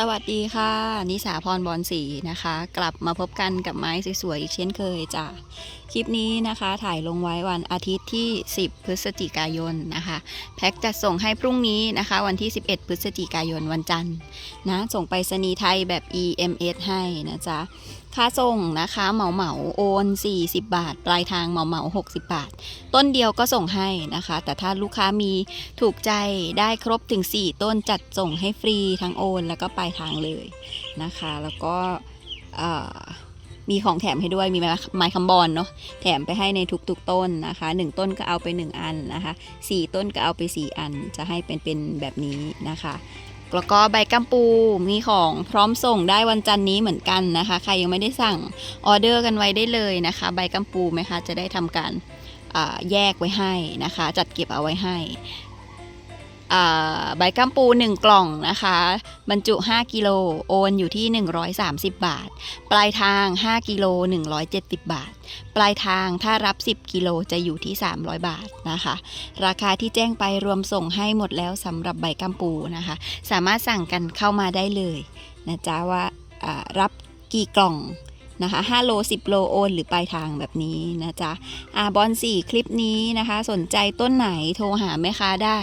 สวัสดีค่ะ นิสาพรบอลสีนะคะ กลับมาพบกันกับไม้สวยๆอีกเช่นเคยจ้ะคลิปนี้นะคะถ่ายลงไว้วันอาทิตย์ที่ 10 พฤศจิกายนนะคะ แพ็คจะส่งให้พรุ่งนี้นะคะ วันที่ 11 พฤศจิกายนวันจันทร์นะส่งไปรษณีไทยแบบ EMS ให้นะจ๊ะค่าส่งนะคะเหมาเหมาโอน 40 บาท ปลายทางเหมาเหมา60 บาท ต้นเดียวก็ส่งให้นะคะ แต่ถ้าลูกค้ามีถูกใจได้ครบถึง 4 ต้นจัดส่งให้ฟรีทั้งโอนแล้วก็ปลายทางเลยนะคะ แล้วก็ มีของแถมให้ด้วยมีไม้ไม้คำบอลเนาะแถมไปให้ในทุกๆต้นนะคะ 1 ต้นก็เอาไป 1 อันนะคะ 4 ต้นก็เอาไป 4 อันจะให้เป็นเป็นแบบนี้นะคะแล้วก็ใบกัมปูมีของพร้อมส่งได้วันจันนี้เหมือนกันนะคะ ใครยังไม่ได้สั่งออเดอร์กันไว้ได้เลยนะคะ ใบกัมปูไหมคะจะได้ทำการแยกไว้ให้นะคะ จัดเก็บเอาไว้ให้ ใบกัมปู 1 กล่องนะคะ บรรจุ 5 กิโลโอนอยู่ที่ 130 บาท ปลายทาง 5 กิโล 170 บาท ปลายทางถ้ารับ 10 กิโลจะอยู่ที่ 300 บาทนะคะ ราคาที่แจ้งไปรวมส่งให้หมดแล้วสำหรับใบกัมปูนะคะ สามารถสั่งกันเข้ามาได้เลยนะจ๊ะว่าอ่ารับกี่กล่อง นะคะ5โล10 โลโอน หรือปลายทางแบบนี้นะจ๊ะอาบอล4 คลิปนี้นะคะ สนใจต้นไหนโทรหาแม่ค้าได้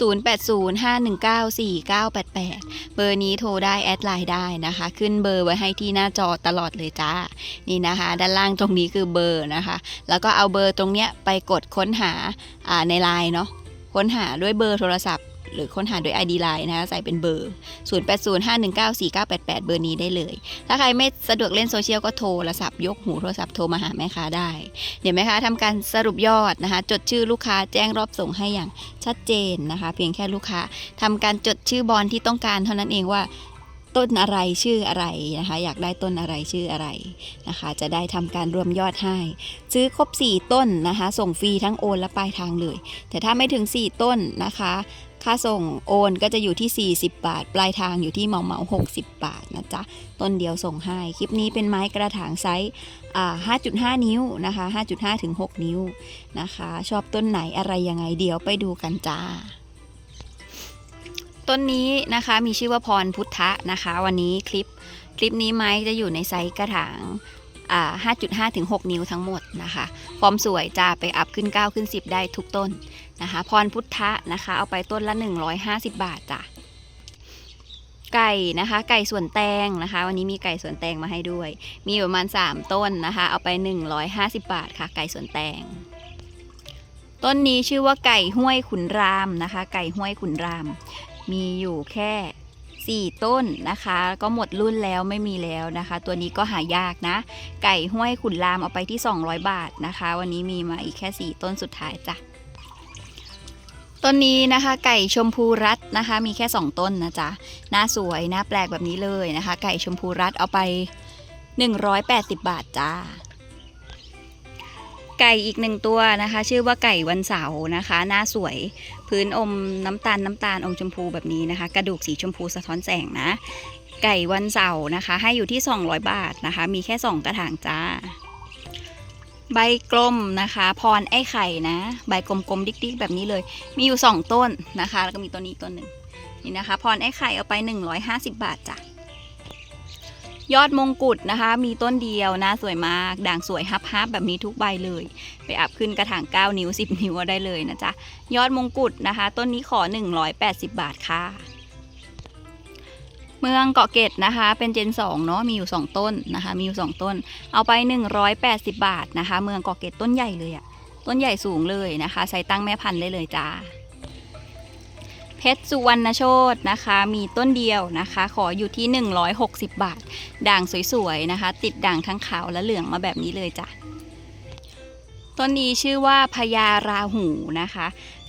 0805194988 เบอร์นี้โทรได้แอดไลน์ได้นะคะ ขึ้นเบอร์ไว้ให้ที่หน้าจอตลอดเลยจ้า นี่นะคะ ด้านล่างตรงนี้คือเบอร์นะคะ แล้วก็เอาเบอร์ตรงเนี้ยไปกดค้นหาอ่าในไลน์เนาะค้นหาด้วยเบอร์โทรศัพท์ หรือค้นหาโดย ID Line นะคะใส่เป็นเบอร์ 0805194988 เบอร์นี้ได้เลย ถ้าใครไม่สะดวกเล่นโซเชียลก็โทรศัพท์ยกหูโทรศัพท์โทรมาหาแม่ค้าได้ เดี๋ยวแม่ค้าทำการสรุปยอดนะคะ จดชื่อลูกค้าแจ้งรอบส่งให้อย่างชัดเจนนะคะ เพียงแค่ลูกค้าทำการจดชื่อบอลที่ต้องการเท่านั้นเองว่าต้นอะไรชื่ออะไรนะคะ อยากได้ต้นอะไรชื่ออะไรนะคะ จะได้ทำการรวมยอดให้ ซื้อครบ 4 ต้นนะคะ ส่งฟรีทั้งโอนและปลายทางเลย แต่ถ้าไม่ถึง 4 ต้นนะคะ ค่าส่งโอนก็จะอยู่ที่ 40 บาท ปลายทางอยู่ที่เหมาเหมา60 บาทนะจ๊ะ ต้นเดียวส่งให้ คลิปนี้เป็นไม้กระถางไซส์5.5 นิ้วนะคะ 5.5ถึง6นิ้วนะคะ ชอบต้นไหนอะไรยังไงเดี๋ยวไปดูกันจ้าต้นนี้นะคะมีชื่อว่าพรพุทธะนะคะ วันนี้คลิปคลิปนี้ไม้จะอยู่ในไซส์กระถาง5.5ถึง6นิ้วทั้งหมดนะคะ ฟอร์มสวยจะไปอัพขึ้น 9 ขึ้น 10 ได้ทุกต้น นะคะ พรพุทธะนะคะ เอาไปต้นละ 150 บาทจ้ะ ไก่นะคะ ไก่ส่วนแตงนะคะ วันนี้มีไก่ส่วนแตงมาให้ด้วย มีประมาณ 3 ต้นนะคะ เอาไป 150 บาทค่ะ ไก่ส่วนแตง ต้นนี้ชื่อว่าไก่ห้วยขุนรามนะคะ ไก่ห้วยขุนราม มีอยู่แค่4ต้นนะคะ ก็หมดรุ่นแล้วไม่มีแล้วนะคะ ตัวนี้ก็หายากนะ ไก่ห้วยขุนรามเอาไปที่ 200 บาทนะคะ วันนี้มีมาอีกแค่ 4 ต้นสุดท้ายจ้ะ ต้นนี้นะคะ ไก่ชมพูรัตนะคะ มีแค่ 2 ต้นนะจ๊ะหน้าสวยหน้าแปลกแบบนี้เลยนะคะ ไก่ชมพูรัตเอาไป 180 บาทจ้า ไก่อีกหนึ่งตัวนะคะ ชื่อว่าไก่วันเสาร์นะคะ หน้าสวย พื้นอมน้ำตาลน้ำตาลอมชมพูแบบนี้นะคะ กระดูกสีชมพูสะท้อนแสงนะ ไก่วันเสาร์นะคะ ให้อยู่ที่ 200 บาทนะคะ มีแค่ 2 กระถางจ้า ใบกลมนะคะ พรไอ้ไข่นะ ใบกลมๆดิ๊กๆ แบบนี้เลย มีอยู่ 2 ต้นนะคะ แล้วก็มีต้นนี้ต้นหนึ่งนี่นะคะ พรไอ้ไข่เอาไป 150 บาทจ้ะยอดมงกุฎนะคะ มีต้นเดียวนะสวยมาก ด่างสวยฮับฮับแบบนี้ทุกใบเลย ไปอัพขึ้นกระถาง 9 นิ้ว 10 นิ้วได้เลยนะจ๊ะยอดมงกุฎนะคะ ต้นนี้ขอ 180 บาทค่ะ เมืองเกาะเกร็ดนะคะ เป็นเจน2เนาะมีอยู่ 2 ต้นนะคะ มีอยู่ 2 ต้น เอาไป 180 บาทนะคะ เมืองเกาะเกร็ดต้นใหญ่เลยอะต้นใหญ่สูงเลยนะคะ ใช้ตั้งแม่พันธุ์ได้เลยจ้าเพชรสุวรรณโชตนะคะ มีต้นเดียวนะคะ ขออยู่ที่ 160 บาท ด่างสวยๆนะคะ ติดด่างทั้งขาวและเหลืองมาแบบนี้เลยจ้ะต้นนี้ชื่อว่าพญาราหูนะคะ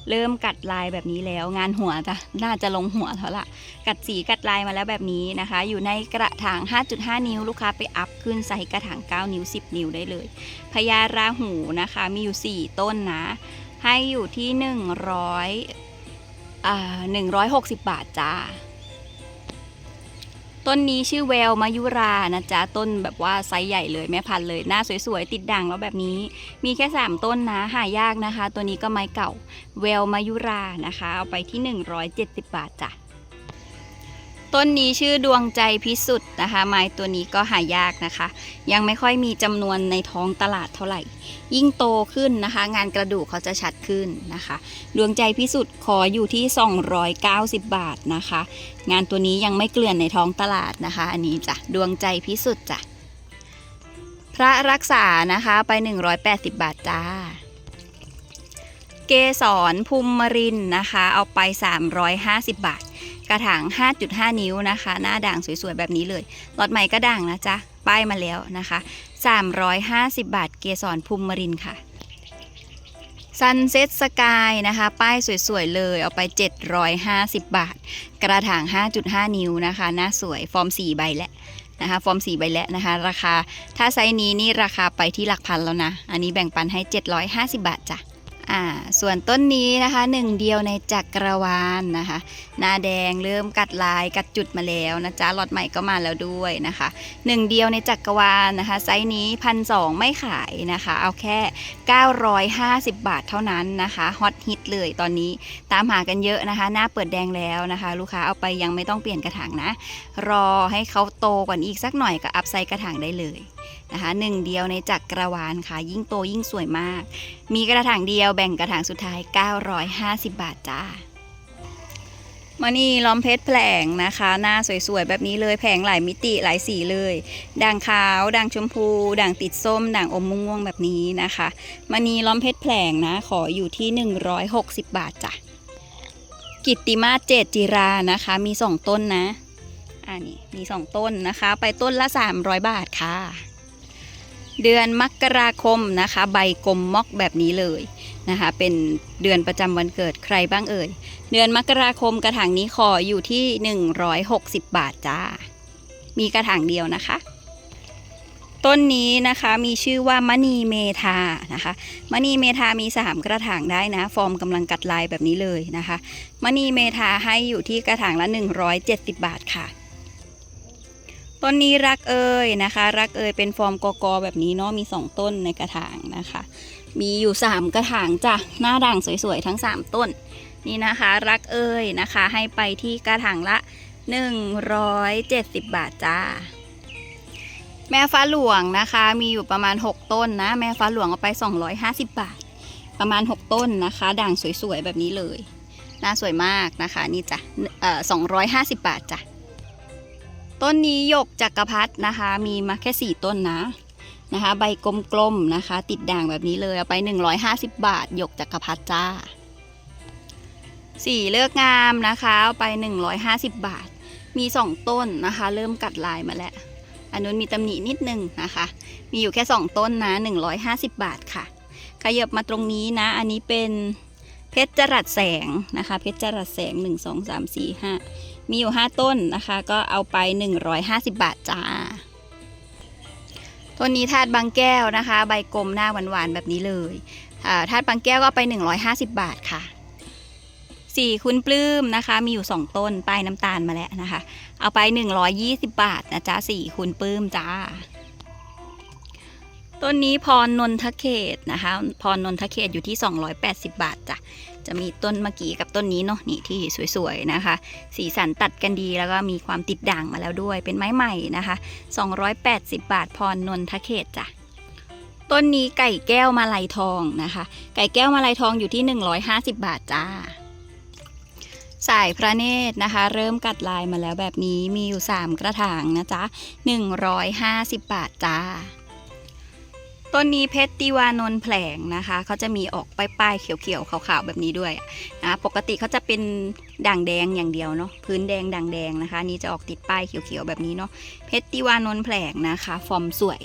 เริ่มกัดลายแบบนี้แล้ว งานหัวจ้ะน่าจะลงหัวเท่าละกัดสีกัดลายมาแล้วแบบนี้นะคะ อยู่ในกระถาง 5.5 นิ้ว ลูกค้าไปอัพขึ้นใส่กระถาง 9 นิ้ว 10 นิ้วได้เลยพญาราหูนะคะ มีอยู่ 4 ต้นนะ ให้อยู่ที่ 100อ่า160 บาทจ้า ต้นนี้ชื่อแววมายุรานะจ๊ะต้นแบบว่าไซส์ใหญ่เลยแม่พันธุ์เลยหน้าสวยๆติดด่างแล้วแบบนี้ มีแค่ 3 ต้นนะหายากนะคะ ตัวนี้ก็ไม้เก่าแววมายุรานะคะ เอาไปที่ 170 บาทจ้ะ ต้นนี้ชื่อดวงใจพิสุทธิ์นะคะ ไม้ตัวนี้ก็หายากนะคะ ยังไม่ค่อยมีจำนวนในท้องตลาดเท่าไหร่ ยิ่งโตขึ้นนะคะ งานกระดูกเขาจะชัดขึ้นนะคะ ดวงใจพิสุทธิ์ขออยู่ที่ 290 บาทนะคะ งานตัวนี้ยังไม่เกลื่อนในท้องตลาดนะคะ อันนี้จ้ะดวงใจพิสุทธิ์จ้ะพระรักษานะคะไป 180 บาทจ้าเกสรภูมิมรินนะคะ เอาไป 350 บาท กระถาง 5.5 นิ้วนะคะ หน้าด่างสวยๆ แบบนี้เลยหลอดใหม่ก็ด่างนะจ๊ะ ป้ายมาแล้วนะคะ 350 บาท เกสรภูมิมรินค่ะซันเซ็ตสกายนะคะ ป้ายสวยๆ เลย เอาไป 750 บาท กระถาง 5.5 นิ้วนะคะ หน้าสวย ฟอร์ม 4 ใบแหละนะคะ ฟอร์ม 4 ใบแหละนะคะ ราคา ถ้าไซส์นี้นี่ราคาไปที่หลักพันแล้วนะ อันนี้แบ่งปันให้ 750 บาทจ้ะ อ่าส่วนต้นนี้นะคะหนึ่งเดียวในจักรวาลนนะคะหน้าแดงเริ่มกัดลายกัดจุดมาแล้วนะจ๊ะล็อตใหม่ก็มาแล้วด้วยนะคะหนึ่งเดียวในจักรวาลนะคะไซส์นี้พันสองไม่ขายนะคะ เอาแค่ 950 บาทเท่านั้นนะคะฮอตฮิตเลยตอนนี้ตามหากันเยอะนะคะ หน้าเปิดแดงแล้วนะคะ ลูกค้าเอาไปยังไม่ต้องเปลี่ยนกระถางนะ รอให้เขาโตกว่านี้อีกสักหน่อยก็อัพไซด์กระถางได้เลย นะคะหนึ่งเดียวในจักรวาลค่ะ ยิ่งโตยิ่งสวยมาก มีกระถางเดียวแบ่งกระถางสุดท้าย 950 บาทจ้ามานี่ล้อมเพชรแผลงนะคะ หน้าสวยๆ แบบนี้เลยแผงหลายมิติหลายสีเลย ด่างขาว ด่างชมพู ด่างติดส้ม ด่างอมม่วงแบบนี้นะคะมานี่ล้อมเพชรแผลงนะ ขออยู่ที่ 160 บาทจ้ะกิตติมาเจตจิรานะคะ มี 2 ต้นนะ อ่านี่มี 2 ต้นนะคะ ไปต้นละ 300 บาทค่ะ เดือนมกราคมนะคะ ใบกลมมอกแบบนี้เลยนะคะ เป็นเดือนประจำวันเกิดใครบ้างเอ่ย เดือนมกราคมกระถางนี้ขออยู่ที่ 160 บาทจ้า มีกระถางเดียวนะคะ ต้นนี้นะคะมีชื่อว่ามณีเมธานะคะมณีเมธามี 3 กระถางได้นะ ฟอร์มกำลังกัดลายแบบนี้เลยนะคะมณีเมธาให้อยู่ที่กระถางละ 170 บาทค่ะ ต้นนี้รักเอ่ยนะคะ รักเอ่ยเป็นฟอร์มกอกอแบบนี้เนาะมี 2 ต้นในกระถางนะคะ มีอยู่ 3 กระถางจ้ะหน้าด่างสวยๆ ทั้ง 3 ต้น นี่นะคะ รักเอ่ยนะคะ ให้ไปที่กระถางละ 170 บาทจ้าแม่ฟ้าหลวงนะคะมีอยู่ประมาณ 6 ต้นนะ แม่ฟ้าหลวงเอาไป 250 บาท ประมาณ 6 ต้นนะคะ ด่างสวยๆ แบบนี้เลย น่าสวยมากนะคะ นี่จ้ะเอ่อ250 บาทจ้ะ ต้นนี้หยกจักรพรรดินะคะ มีมาแค่ 4 ต้นนะนะคะ ใบกลมๆนะคะ ติดด่างแบบนี้เลยเอาไป 150 บาทหยกจักรพรรดิจ้าสีเลือกงามนะคะเอาไป 150 บาท มี 2 ต้นนะคะ เริ่มกัดลายมาแล้วอันนู้นมีตำหนินิดนึงนะคะ มีอยู่แค่ 2 ต้นนะ 150 บาทค่ะ ขยับมาตรงนี้นะ อันนี้เป็นเพชรจรัสแสงนะคะ เพชรจรัสแสง 1 2 3 4 5 มีอยู่ 5 ต้นนะคะ ก็เอาไป 150 บาทจ้าต้นนี้ธาตุบางแก้วนะคะ ใบกลมหน้าหวานๆแบบนี้เลยอ่าธาตุบางแก้วก็ไป 150 บาทค่ะสี่คุณปลื้มนะคะ มีอยู่ 2 ต้นป้ายน้ำตาลมาแล้วนะคะ เอาไป 120 บาทนะจ๊ะสี่คุณปลื้มจ้า ต้นนี้พรนนทเขตนะคะ พรนนทเขตอยู่ที่ 280 บาทจ้ะ จะมีต้นเมื่อกี้กับต้นนี้เนาะนี่ที่สวยๆนะคะ สีสันตัดกันดีแล้วก็มีความติดด่างมาแล้วด้วย เป็นไม้ใหม่นะคะ 280 บาท พรนนทเขตจ้ะ ต้นนี้ไก่แก้วมาลัยทองนะคะ ไก่แก้วมาลัยทองอยู่ที่ 150 บาทจ้าสายพระเนตรนะคะ เริ่มกัดลายมาแล้วแบบนี้มีอยู่ 3 กระถางนะจ๊ะ150 บาทจ้า ต้นนี้เพชรติวานนท์แผลงนะคะเขาจะมีออกป้ายๆเขียวๆขาวๆแบบนี้ด้วยนะปกติเขาจะเป็นด่างแดงอย่างเดียวเนาะพื้นแดงด่างแดงนะคะ นี่จะออกติดป้ายเขียวๆแบบนี้เนาะเพชรติวานนท์แผลงนะคะ ฟอร์มสวย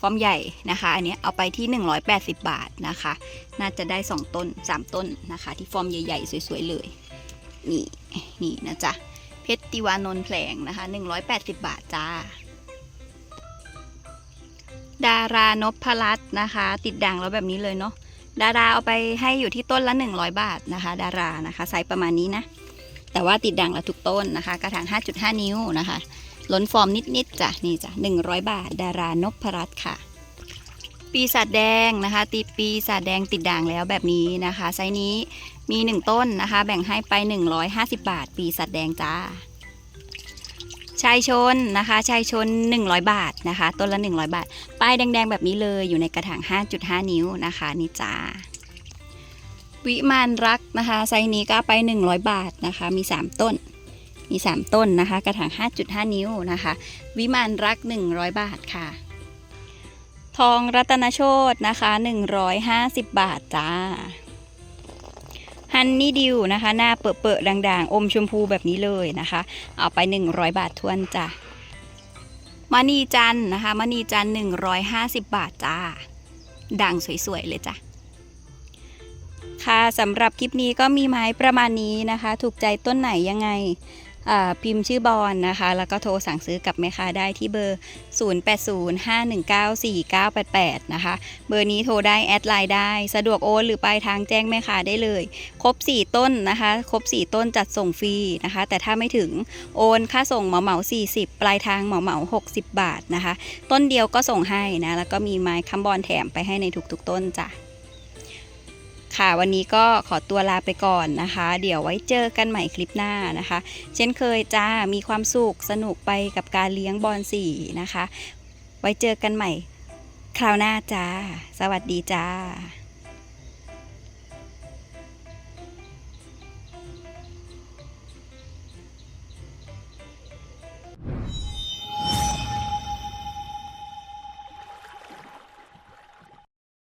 ฟอร์มใหญ่นะคะ อันนี้เอาไปที่ 180 บาทนะคะ น่าจะได้ 2 ต้น 3 ต้นนะคะ ที่ฟอร์มใหญ่ๆสวยๆเลย นี่นี่นะจ๊ะเพชรติวานนท์แผลงนะคะ 180 บาทจ้า ดารานพรัตน์นะคะ ติดด่างแล้วแบบนี้เลยเนาะดาราเอาไปให้อยู่ที่ต้นละ 100 บาทนะคะ ดารานะคะไซส์ประมาณนี้นะ แต่ว่าติดด่างล้วทุกต้นนะคะ กระถาง 5.5 นิ้วนะคะ ล้นฟอร์มนิดๆจ้ะนี่จ้ะ100 บาท ดารานพรัตน์ค่ะ ปีศาจแดงนะคะ ตีปีศาจแดงติดด่างแล้วแบบนี้นะคะ ไซส์นี้มี 1 ต้นนะคะ แบ่งให้ไป 150 บาท ปีศาจแดงจ้า ชายชนนะคะชายชน 100 บาทนะคะต้นละ 100 บาท ป้ายแดง ๆ แบบนี้เลยอยู่ในกระถาง 5.5 นิ้วนะคะนี่จ้าวิมานรักนะคะไซนี้ก็ไป 100 บาทนะคะมี 3 ต้นมี 3 ต้นนะคะ กระถาง 5.5 นิ้วนะคะ วิมานรัก 100 บาทค่ะ ทองรัตนโชตนะคะ 150 บาทจ้า ฮันนี่ดิวนะคะ หน้าเปื่อๆด่างๆ อมชมพูแบบนี้เลยนะคะ เอาไป 100 บาททวนจ้ะมณีจันนะคะมณีจันทร์150บาทจ้า ด่างสวยๆเลยจ้ะค่ะสำหรับคลิปนี้ก็มีไม้ประมาณนี้นะคะ ถูกใจต้นไหนยังไง พิมพ์ชื่อบอลนะคะ แล้วก็โทรสั่งซื้อกับแม่ค้าได้ที่เบอร์ 0805194988 นะคะ เบอร์นี้โทรได้แอดไลน์ได้ สะดวกโอนหรือปลายทางแจ้งแม่ค้าได้เลย ครบ 4 ต้นนะคะ ครบ 4 ต้นจัดส่งฟรีนะคะ แต่ถ้าไม่ถึงโอนค่าส่งเหมาเหมา40 ปลายทางเหมาเหมา60 บาทนะคะ ต้นเดียวก็ส่งให้นะ แล้วก็มีไม้ค้ำบอลแถมไปให้ในทุกๆต้นจ้ะ ค่ะ วันนี้ก็ขอตัวลาไปก่อนนะคะ เดี๋ยวไว้เจอกันใหม่คลิปหน้านะคะ เช่นเคยจ้ามีความสุขสนุกไปกับการเลี้ยงบอลสีนะคะ ไว้เจอกันใหม่คราวหน้าจ้า สวัสดีจ้า